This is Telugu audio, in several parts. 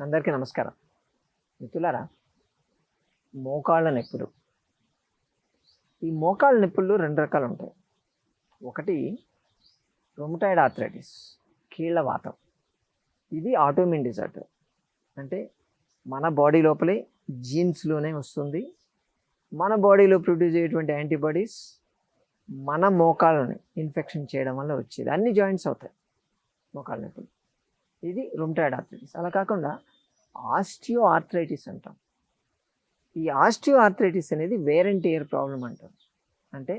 అందరికీ నమస్కారం. మిత్రులారా మోకాళ్ళ నొప్పులు. ఈ మోకాళ్ళ నొప్పులు రెండు రకాలు ఉంటాయి. ఒకటి రొమటాయిడ్ ఆథరైటిస్ కీళ్ళ వాతం. ఇది ఆటోమిన్ డిజార్డర్ అంటే మన బాడీ లోపలే జీన్స్లోనే వస్తుంది. మన బాడీలో ప్రొడ్యూస్ అయ్యేటువంటి యాంటీబాడీస్ మన మోకాళ్ళని ఇన్ఫెక్షన్ చేయడం వల్ల వచ్చేది. అన్ని జాయింట్స్ అవుతాయి మోకాళ్ళ నొప్పులు. ఇది రుమ్టాయిడ్ ఆర్థరైటిస్ అలా కాకుండా ఆస్టియో ఆర్థరైటిస్ అంటాం. ఈ ఆస్టియో ఆర్థరైటిస్ అనేది వేర్ అండ్ ప్రాబ్లం అంటాం. అంటే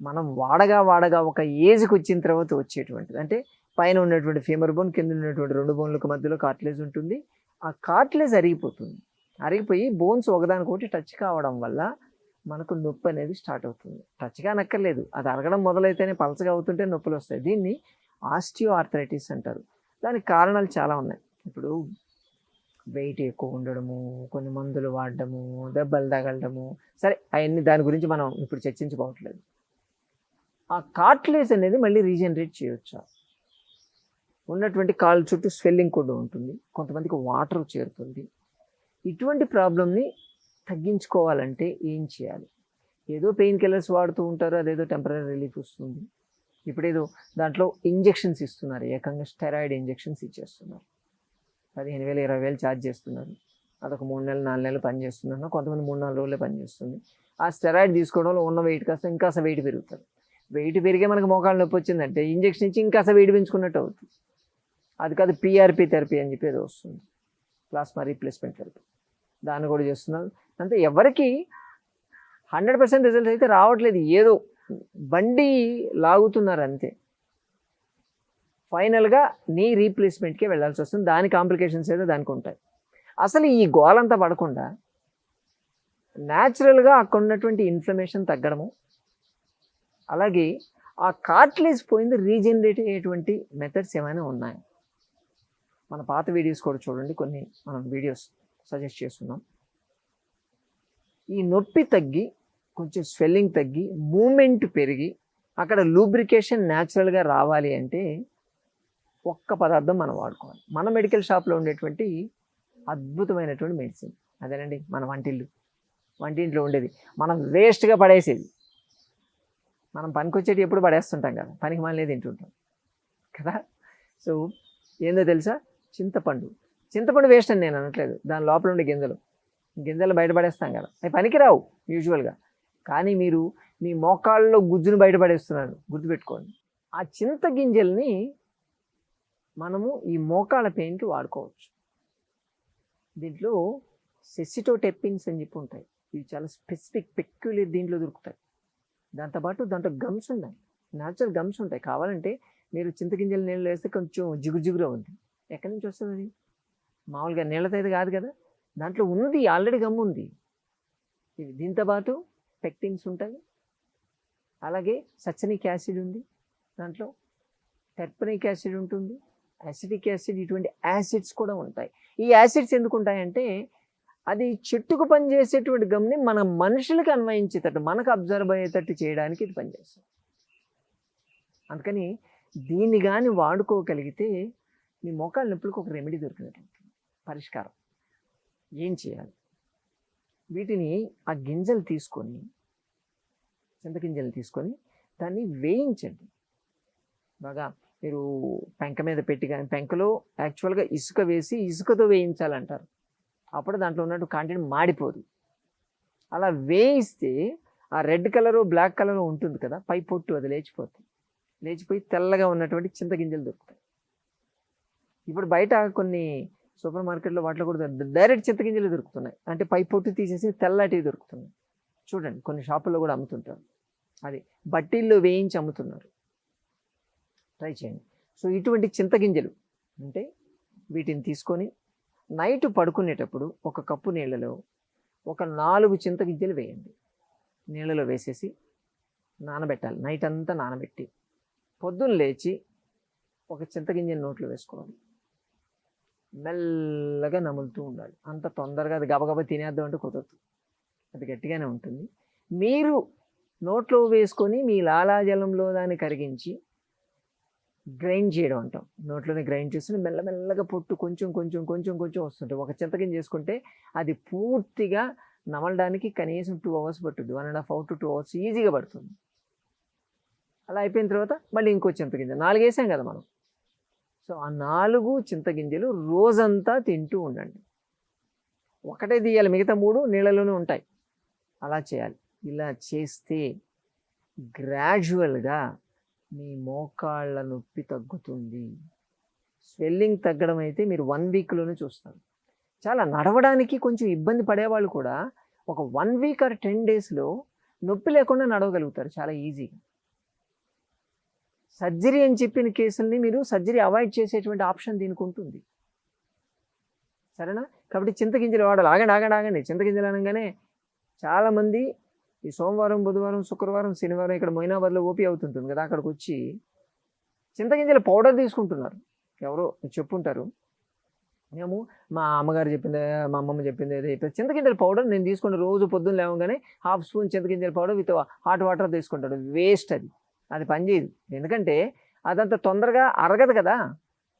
మనం వాడగా వాడగా ఒక ఏజ్కి వచ్చిన తర్వాత వచ్చేటువంటిది. అంటే పైన ఉన్నటువంటి ఫీమర్ బోన్ కింద ఉన్నటువంటి రెండు బోన్లకు మధ్యలో కార్ట్లేజ్ ఉంటుంది. ఆ కార్ట్లేజ్ అరిగిపోతుంది. అరిగిపోయి బోన్స్ ఒకదానికొకటి టచ్ కావడం వల్ల మనకు నొప్పి అనేది స్టార్ట్ అవుతుంది. టచ్గా నక్కర్లేదు అది అరగడం మొదలైతేనే పలచగా అవుతుంటే నొప్పులు వస్తాయి. దీన్ని ఆస్టియో ఆర్థరైటిస్ అంటారు. దానికి కారణాలు చాలా ఉన్నాయి. ఇప్పుడు వెయిట్ ఎక్కువ ఉండడము కొన్ని మందులు వాడడము దెబ్బలు తగలడము. సరే అవన్నీ దాని గురించి మనం ఇప్పుడు చర్చించుకోవట్లేదు. ఆ కార్ట్లేజ్ అనేది మళ్ళీ రీజనరేట్ చేయొచ్చా? ఉన్నటువంటి కాళ్ళ చుట్టూ స్వెల్లింగ్ కూడా ఉంటుంది. కొంతమందికి వాటర్ చేరుతుంది. ఇటువంటి ప్రాబ్లమ్ని తగ్గించుకోవాలంటే ఏం చేయాలి? ఏదో పెయిన్ కిల్లర్స్ వాడుతూ ఉంటారు అదేదో టెంపరీ రిలీఫ్ వస్తుంది. ఇప్పుడేదో దాంట్లో ఇంజెక్షన్స్ ఇస్తున్నారు. ఏకంగా స్టెరాయిడ్ ఇంజెక్షన్స్ ఇచ్చేస్తున్నారు. పదిహేను వేలు ఇరవై వేలు ఛార్జ్ చేస్తున్నారు. అదొక మూడు నెలలు నాలుగు నెలలు పనిచేస్తున్నారు కొంతమంది మూడు నాలుగు రోజులే పని చేస్తుంది. ఆ స్టెరాయిడ్ తీసుకోవడంలో ఉన్న వెయిట్ కాస్త ఇంకా వెయిట్ పెరుగుతుంది. వెయిట్ పెరిగే మనకు మోకాళ్ళ నొప్పి వచ్చిందంటే ఇంజెక్షన్ ఇచ్చి ఇంకా వెయిట్ పెంచుకున్నట్టు అవుతుంది. అది కాదు పిఆర్పి థెరపీ అని చెప్పి ఏదో వస్తుంది. Plasma replacement therapy. దాన్ని కూడా చేస్తున్నారు. అంటే ఎవరికి హండ్రెడ్ పర్సెంట్ రిజల్ట్ అయితే రావట్లేదు. ఏదో బండి లాగుతున్నారు అంతే. ఫైనల్గా నీ రీప్లేస్మెంట్కే వెళ్ళాల్సి వస్తుంది. దాని కాంప్లికేషన్స్ ఏదో దానికి ఉంటాయి. అసలు ఈ గోలంతా పడకుండా న్యాచురల్గా అక్కడ ఉన్నటువంటి ఇన్ఫ్లమేషన్ తగ్గడము అలాగే ఆ కార్ట్లేజ్ పోయింది రీజనరేట్ అయ్యేటువంటి మెథడ్స్ ఏమైనా ఉన్నాయి? మన పాత వీడియోస్ కూడా చూడండి. కొన్ని మనం వీడియోస్ సజెస్ట్ చేస్తున్నాం. ఈ నొప్పి తగ్గి కొంచెం స్వెల్లింగ్ తగ్గి మూమెంట్ పెరిగి అక్కడ లూబ్రికేషన్ న్యాచురల్గా రావాలి అంటే ఒక్క పదార్థం మనం వాడుకోవాలి. మన మెడికల్ షాప్లో ఉండేటువంటి అద్భుతమైనటువంటి మెడిసిన్ అదేనండి మన వంటిల్లు. వంటింట్లో ఉండేది. మనం వేస్ట్గా పడేసేది. మనం పనికొచ్చేటి ఎప్పుడు పడేస్తుంటాం కదా పనికి మళ్ళీ తింటుంటాం కదా. సో ఏందో తెలుసా? చింతపండు. చింతపండు వేస్ట్ అని నేను అనట్లేదు. దాని లోపల ఉండే గింజలు. గింజలు బయటపడేస్తాం కదా. అవి పనికిరావు యూజువల్గా కానీ మీరు మీ మోకాళ్ళలో గుజ్జును బయటపడేస్తున్నారు. గుర్తుపెట్టుకోండి. ఆ చింత గింజల్ని మనము ఈ మోకాళ్ళ పెయిన్కి వాడుకోవచ్చు. దీంట్లో సెసిటోటెప్పిన్స్ అని చెప్పి ఉంటాయి. ఇవి చాలా స్పెసిఫిక్ పెక్యులర్ దీంట్లో దొరుకుతాయి. దాంతోపాటు దాంట్లో గమ్స్ ఉన్నాయి. న్యాచురల్ గమ్స్ ఉంటాయి. కావాలంటే మీరు చింతగింజల నీళ్ళు వేస్తే కొంచెం జిగురు జిగురు ఉంది. ఎక్కడి నుంచి వస్తుంది అది? మామూలుగా నీళ్ళతో అయితే కాదు కదా? దాంట్లో ఉంది ఆల్రెడీ గమ్ ఉంది. ఇది దీంతో పాటు పెక్టిన్స్ ఉంటాయి అలాగే సచ్చనిక్ యాసిడ్ ఉంది. దాంట్లో టెర్పనిక్ యాసిడ్ ఉంటుంది. యాసిడిక్ యాసిడ్ ఇటువంటి యాసిడ్స్ కూడా ఉంటాయి. ఈ యాసిడ్స్ ఎందుకు ఉంటాయంటే అది చెట్టుకు పనిచేసేటువంటి గమ్ని మన మనుషులకు అన్వయించేటట్టు మనకు అబ్జర్వ్ అయ్యేటట్టు చేయడానికి ఇది పనిచేస్తుంది. అందుకని దీన్ని కానీ వాడుకోగలిగితే మీ మోకాళ్ళ నొప్పులకు ఒక రెమెడీ దొరికినట్టు పరిష్కారం. ఏం చేయాలి? వీటిని ఆ గింజలు తీసుకొని చింతగింజలు తీసుకొని దాన్ని వేయించండి. బాగా మీరు పెంక మీద పెట్టి కానీ పెంకలో యాక్చువల్గా ఇసుక వేసి ఇసుకతో వేయించాలంటారు. అప్పుడు దాంట్లో ఉన్నట్టు కాంటెంట్ మాడిపోదు. అలా వేయిస్తే ఆ రెడ్ కలరు బ్లాక్ కలర్ ఉంటుంది కదా పై పొట్టు అది లేచిపోతుంది లేచిపోయి తెల్లగా ఉన్నటువంటి చింతగింజలు దొరుకుతాయి. ఇప్పుడు బయట కొన్ని సూపర్ మార్కెట్లో వాటిలో కూడా డైరెక్ట్ చింతగింజలు దొరుకుతున్నాయి. అంటే పై పొట్టు తీసేసి తెల్లటివి దొరుకుతున్నాయి. చూడండి కొన్ని షాపుల్లో కూడా అమ్ముతుంటారు. అది బట్టీల్లో వేయించి అమ్ముతున్నారు. ట్రై చేయండి. సో ఇటువంటి చింతగింజలు అంటే వీటిని తీసుకొని నైట్ పడుకునేటప్పుడు ఒక కప్పు నీళ్ళలో ఒక నాలుగు చింతగింజలు వేయండి. నీళ్ళలో వేసేసి నానబెట్టాలి. నైట్ అంతా నానబెట్టి పొద్దున్న లేచి ఒక చింతగింజ నోట్లో వేసుకోవాలి. మెల్లగా నములుతూ ఉండాలి. అంత తొందరగా అది గబగబా తినేద్దాం అంటే కుదరదు. అది గట్టిగానే ఉంటుంది. మీరు నోట్లో వేసుకొని మీ లాలాజలంలో దాన్ని కరిగించి గ్రైండ్ చేయడం అంటాం. నోట్లోనే గ్రైండ్ చేస్తుంటే మెల్లమెల్లగా పొట్టు కొంచెం కొంచెం కొంచెం కొంచెం వస్తుంటుంది. ఒక చింతకింజ చేసుకుంటే అది పూర్తిగా నమలడానికి కనీసం టూ అవర్స్ పట్టుద్ది. One and half hour to two hours ఈజీగా పడుతుంది. అలా అయిపోయిన తర్వాత మళ్ళీ ఇంకో చింతగింజ నాలుగు వేసాం కదా మనం. సో ఆ నాలుగు చింతగింజలు రోజంతా తింటూ ఉండండి. ఒకటే తీయాలి మిగతా మూడు నీళ్ళలోనే ఉంటాయి. అలా చేయాలి. ఇలా చేస్తే గ్రాడ్యువల్గా మీ మోకాళ్ళ నొప్పి తగ్గుతుంది. స్వెల్లింగ్ తగ్గడం అయితే మీరు వన్ వీక్లోనే చూస్తారు. చాలా నడవడానికి కొంచెం ఇబ్బంది పడేవాళ్ళు కూడా ఒక వన్ వీక్ ఆర్ టెన్ డేస్లో నొప్పి లేకుండా నడవగలుగుతారు చాలా ఈజీగా. సర్జరీ అని చెప్పిన కేసుల్ని మీరు సర్జరీ అవాయిడ్ చేసేటువంటి ఆప్షన్ దీనికి ఉంటుంది. సరేనా? కాబట్టి చింతగింజలు వాడాలి. ఆగండి ఆగండి ఆగండి. చింతగింజలు అనగానే చాలామంది ఈ సోమవారం బుధవారం శుక్రవారం శనివారం ఇక్కడ మొయినాబాద్లో ఓపీ అవుతుంటుంది కదా అక్కడికి వచ్చి చింతగింజల పౌడర్ తీసుకుంటున్నారు. ఎవరో చెప్పుంటారు. మేము మా అమ్మగారు చెప్పింది మా అమ్మమ్మ చెప్పింది ఏదో చెప్పారు. చింతగింజల పౌడర్ నేను తీసుకుని రోజు పొద్దున్న లేవగానే హాఫ్ స్పూన్ చింతగింజల పౌడర్ విత్ హాట్ వాటర్ తీసుకుంటాడు. వేస్ట్ అది. అది పనిచేయదు ఎందుకంటే అదంత తొందరగా అరగదు కదా.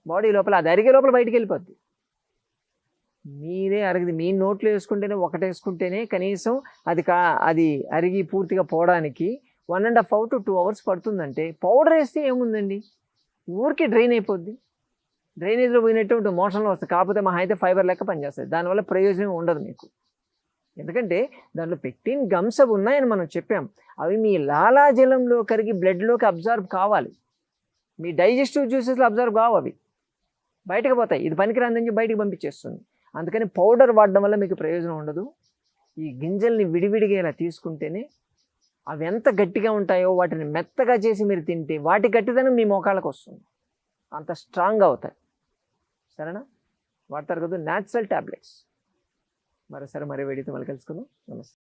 బాడీ లోపల అది అరిగే లోపల బయటికి వెళ్ళిపోద్ది. మీరే అరగదు. మీ నోట్లో వేసుకుంటేనే ఒకటి వేసుకుంటేనే కనీసం అది కా అది అరిగి పూర్తిగా పోవడానికి one and half hour to two hours పడుతుందంటే powder వేస్తే ఏముందండి? ఊరికి డ్రైన్ అయిపోద్ది. డ్రైనేజ్లో పోయినట్టు మోషన్లో వస్తుంది. కాకపోతే మా అయితే ఫైబర్ లెక్క పనిచేస్తుంది. దానివల్ల ప్రయోజనం ఉండదు మీకు. ఎందుకంటే దాంట్లో పెక్టిన్ గమ్స్ అవి ఉన్నాయని మనం చెప్పాం. అవి మీ లాలాజలంలో కరిగి బ్లడ్లోకి అబ్జర్వ్ కావాలి. మీ డైజెస్టివ్ జ్యూసెస్లో అబ్జర్వ్ కావు అవి. బయటకు పోతాయి. ఇది పనికిరాందని చెప్పి బయటకు పంపించేస్తుంది. అందుకని పౌడర్ వాడడం వల్ల మీకు ప్రయోజనం ఉండదు. ఈ గింజల్ని విడివిడిగా ఇలా తీసుకుంటేనే అవి ఎంత గట్టిగా ఉంటాయో వాటిని మెత్తగా చేసి మీరు తింటే వాటి గట్టిదనం మీ మోకాళ్ళకు వస్తుంది. అంత స్ట్రాంగ్ అవుతాయి. సరేనా? వాడతారు కదా న్యాచురల్ ట్యాబ్లెట్స్ మరోసారి మరో వేడితో మళ్ళీ కలుసుకుందాం. నమస్తే.